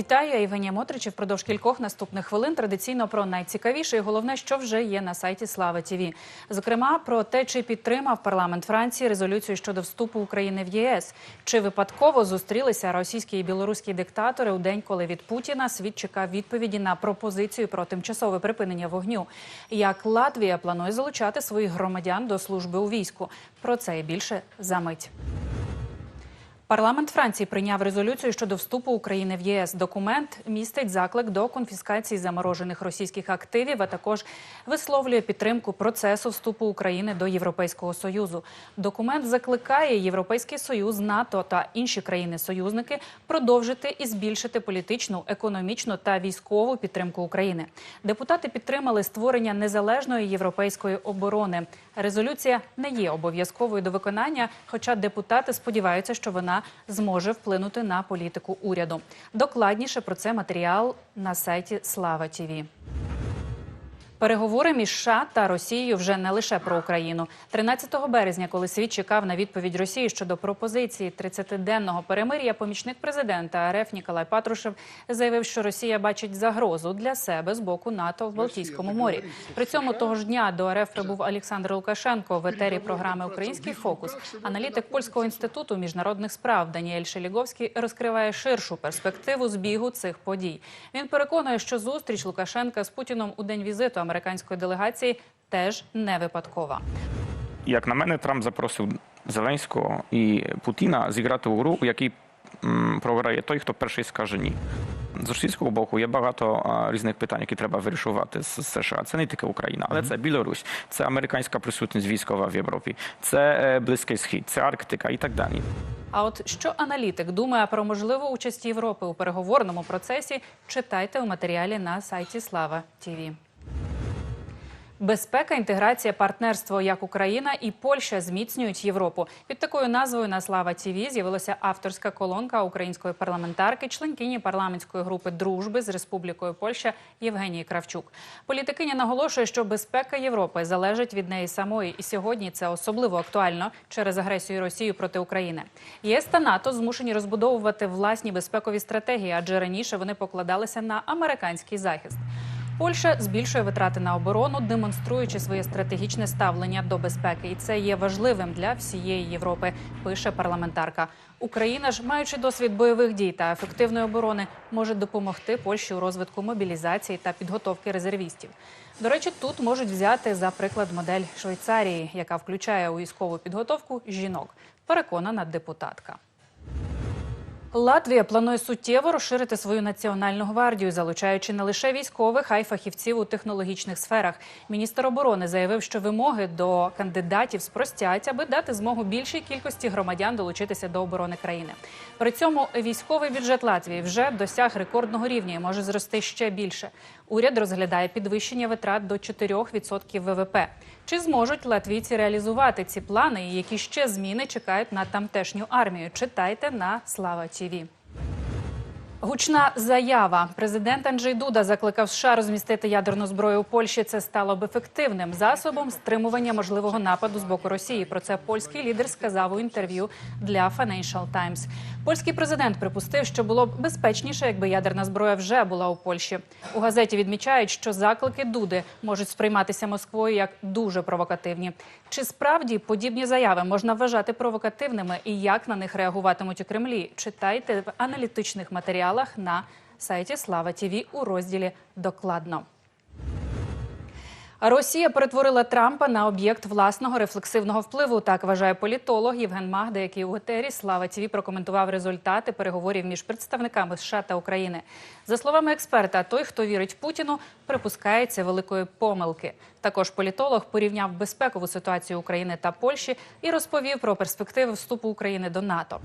Вітаю, я Євгенія Мотрич. Впродовж кількох наступних хвилин традиційно про найцікавіше і головне, що вже є на сайті Слава ТІВІ. Зокрема, про те, чи підтримав парламент Франції резолюцію щодо вступу України в ЄС, чи випадково зустрілися російські і білоруські диктатори у день, коли від Путіна світ чекав відповіді на пропозицію про тимчасове припинення вогню. Як Латвія планує залучати своїх громадян до служби у війську. Про це і більше за мить. Парламент Франції прийняв резолюцію щодо вступу України в ЄС. Документ містить заклик до конфіскації заморожених російських активів, а також висловлює підтримку процесу вступу України до Європейського союзу. Документ закликає Європейський союз, НАТО та інші країни-союзники продовжити і збільшити політичну, економічну та військову підтримку України. Депутати підтримали створення незалежної європейської оборони. Резолюція не є обов'язковою до виконання, хоча депутати сподіваються, що вона зможе вплинути на політику уряду. Докладніше про це матеріал на сайті Слава Тіві. Переговори між США та Росією вже не лише про Україну. 13 березня, коли світ чекав на відповідь Росії щодо пропозиції 30-денного перемир'я, помічник президента РФ Ніколай Патрушев заявив, що Росія бачить загрозу для себе з боку НАТО в Балтійському морі. При цьому того ж дня до РФ прибув Олександр Лукашенко в етері програми Український фокус. Аналітик польського інституту міжнародних справ Даніель Шеліговський розкриває ширшу перспективу збігу цих подій. Він переконує, що зустріч Лукашенка з Путіном у день візиту американської делегації теж не випадкова. Як на мене, Трамп запросив Зеленського і Путіна зіграти у гру, у якій програє той, хто перший скаже ні. З російського боку є багато різних питань, які треба вирішувати з США. Це не тільки Україна, але це Білорусь, це американська присутність військова в Європі, це е, Близький Схід, це Арктика і так далі. А от що аналітик думає про можливу участь Європи у переговорному процесі, читайте у матеріалі на сайті Слава ТІВІ. Безпека, інтеграція, партнерство як Україна і Польща зміцнюють Європу. Під такою назвою на Слава ТІВІ з'явилася авторська колонка української парламентарки, членкині парламентської групи дружби з Республікою Польща Євгенії Кравчук. Політикиня наголошує, що безпека Європи залежить від неї самої, і сьогодні це особливо актуально через агресію Росії проти України. ЄС та НАТО змушені розбудовувати власні безпекові стратегії, адже раніше вони покладалися на американський захист. Польща збільшує витрати на оборону, демонструючи своє стратегічне ставлення до безпеки, і це є важливим для всієї Європи. Пише парламентарка. Україна ж, маючи досвід бойових дій та ефективної оборони, може допомогти Польщі у розвитку мобілізації та підготовки резервістів. До речі, тут можуть взяти за приклад модель Швейцарії, яка включає у військову підготовку жінок. Переконана депутатка. Латвія планує суттєво розширити свою національну гвардію, залучаючи не лише військових, а й фахівців у технологічних сферах. Міністр оборони заявив, що вимоги до кандидатів спростять, аби дати змогу більшій кількості громадян долучитися до оборони країни. При цьому військовий бюджет Латвії вже досяг рекордного рівня і може зрости ще більше. Уряд розглядає підвищення витрат до 4% ВВП. Чи зможуть латвійці реалізувати ці плани, і які ще зміни чекають на тамтешню армію? Читайте на Слава ТІВІ. Гучна заява. Президент Анджей Дуда закликав США розмістити ядерну зброю у Польщі. Це стало б ефективним засобом стримування можливого нападу з боку Росії. Про це польський лідер сказав у інтерв'ю для Financial Times. Польський президент припустив, що було б безпечніше, якби ядерна зброя вже була у Польщі. У газеті відмічають, що заклики Дуди можуть сприйматися Москвою як дуже провокативні. Чи справді подібні заяви можна вважати провокативними і як на них реагуватимуть у Кремлі? Читайте в аналітичних матеріалах на сайті Слава ТІВІ у розділі Докладно. Росія перетворила Трампа на об'єкт власного рефлексивного впливу. Так вважає політолог Євген Магда, який у етері Слава ТІВІ прокоментував результати переговорів між представниками США та України. За словами експерта, той, хто вірить Путіну, припускається великої помилки. Також політолог порівняв безпекову ситуацію України та Польщі і розповів про перспективи вступу України до НАТО.